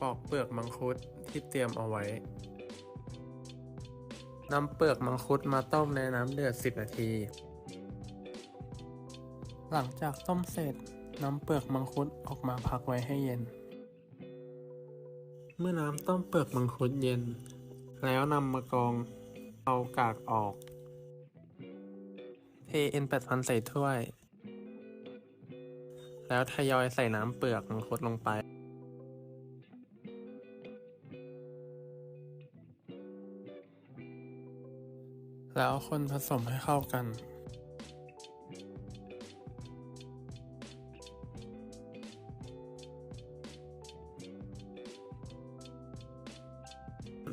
ปอกเปลือกมังคุดที่เตรียมเอาไว้ นำเปลือกมังคุดมาต้มในน้ำเดือด 10 นาที หลังจากต้มเสร็จนำเปลือกมังคุดออกมาพักไว้ให้เย็น เมื่อน้ำต้มเปลือกมังคุดเย็น แล้วนำมากรองเอากากออกเท N800 ใส่ถ้วย แล้วทยอยใส่น้ำเปลือกมังคุดลงไป แล้วคนผสมให้เข้ากัน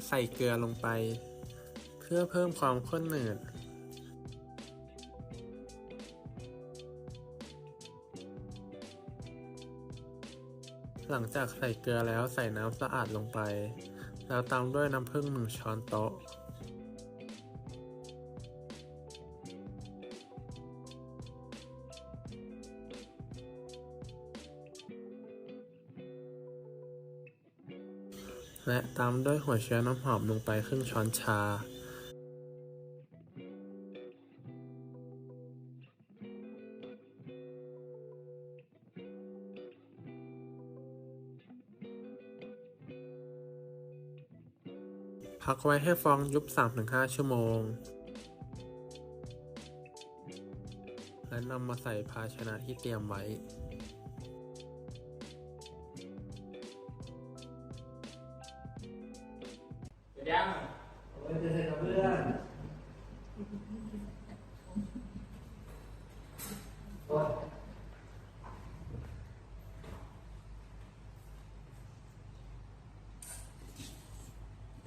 ใส่เกลือลงไป เพื่อเพิ่มความข้นหนืด หลังจากใส่เกลือแล้วใส่น้ำสะอาดลงไป แล้วตามด้วยน้ำผึ้งหนึ่งช้อนโต๊ะ และตามด้วยหัวเชื้อน้ำหอมลงไปครึ่งช้อนชา พักไว้ให้ฟองยุบ 3-5 ชั่วโมง และนำมาใส่ภาชนะที่เตรียมไว้ ยังไม่ได้ให้กับเพื่อนโอ๊ย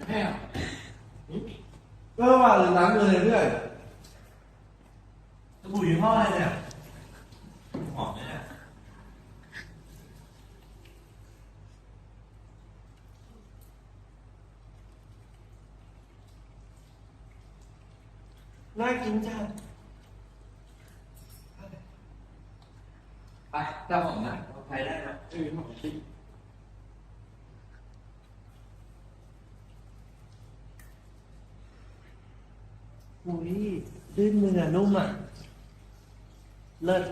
แม่เออว่าหรือล้างมือเลยเพื่อนสบู่ยี่ห้ออะไรเนี่ยหอมเนี่ย น่ากินจังไปเจ้าของนะเอาไปได้นะเออหอมจริงอุ้ยดิ้นมืออะนุ่มอะ เลิศ